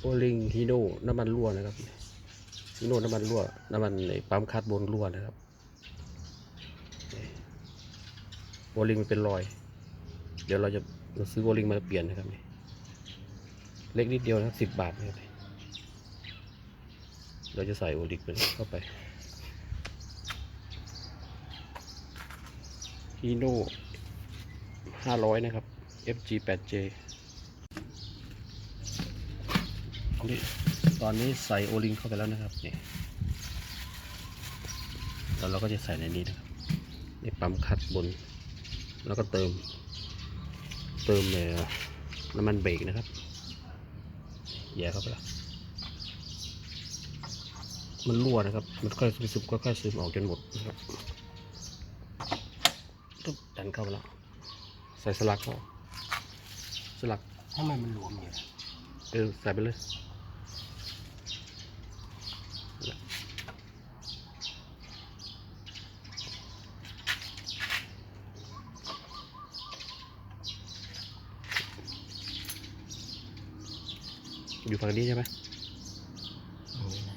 โอลิงฮีโน่น้ำมันรั่วนะครับฮีโน่น้ำมันรั่วน้ำมันในปั๊มคาร์บอนรั่วนะครับโอลิงมันเป็นรอย เดี๋ยวเราจะเราซื้อโอลิงมาเปลี่ยนนะครับเล็กนิดเดียวนะสิบบาทนะครับเราจะใส่โอลิงเข้าไปฮีโน่ห้าร้อยนะครับ FG8J นี่ตอนนี้ใส่โอลิงเข้าไปแล้วนะครับนี่แล้วเราก็จะใส่ในนี้นะครับนี่ปั๊มคัดบน แล้วก็เติม เติมเอ่อน้ำมันเบรกนะครับแย่เข้าไปแล้วมันรั่วนะครับ มันค่อยซึมๆค่อยๆซึมออกจนหมดนะครับตุ๊บดันเข้าไปแล้ว ใส่สลักเข้าสลักทำไมมันหลวมอยู่ล่ะเออใส่ไปเลย อยู่ฝั่งนี้ใช่ไหมอย่างนี้นะ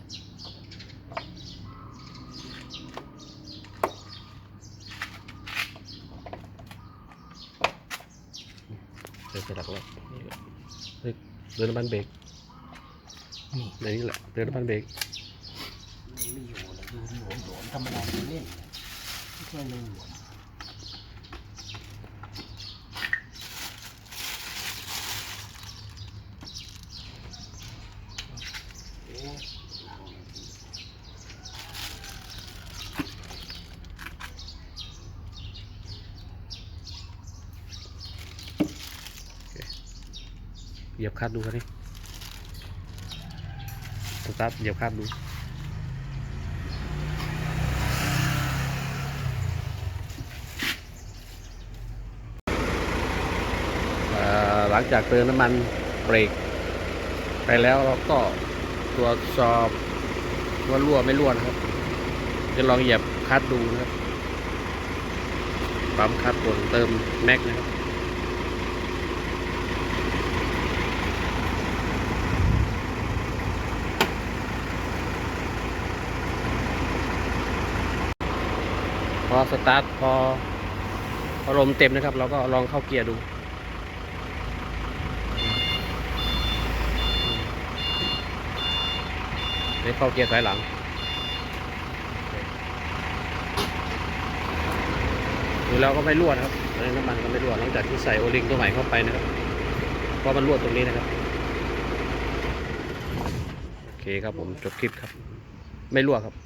ใส่สลักแล้วนี่ก็เฮ้ยเดินน้ำมันเบรกนี่ในนี้แหละเดินน้ำมันเบรกมันไม่อยู่เลยดูหลวมหลวมๆธรรมดามันเล่นนะไม่ใช่มันหลวมเอ๊ะหลังมันดี เหยียบคาดดูครับนี่สตาร์ทเหยียบคาดดูหลังจากเติมน้ำมันเบรกไปแล้วเราก็ตรวจสอบว่ารั่วไม่รั่วนะครับ จะลองเหยียบคัดดูนะครับปั๊มคัดบนเติมแม็กนะครับ พอสตาร์ทพอพอลมเต็มนะครับ เราก็ลองเข้าเกียร์ดูได้เข้าเกียร์ถอยหลังดูแล้วก็ไม่รั่วนะครับตอนนี้น้ำมันก็ไม่รั่วหลังจากที่ใส่โอลิงตัวใหม่เข้าไปนะครับ เพราะมันรั่วตรงนี้นะครับ โอเคครับผมจบคลิปครับ ไม่รั่วครับ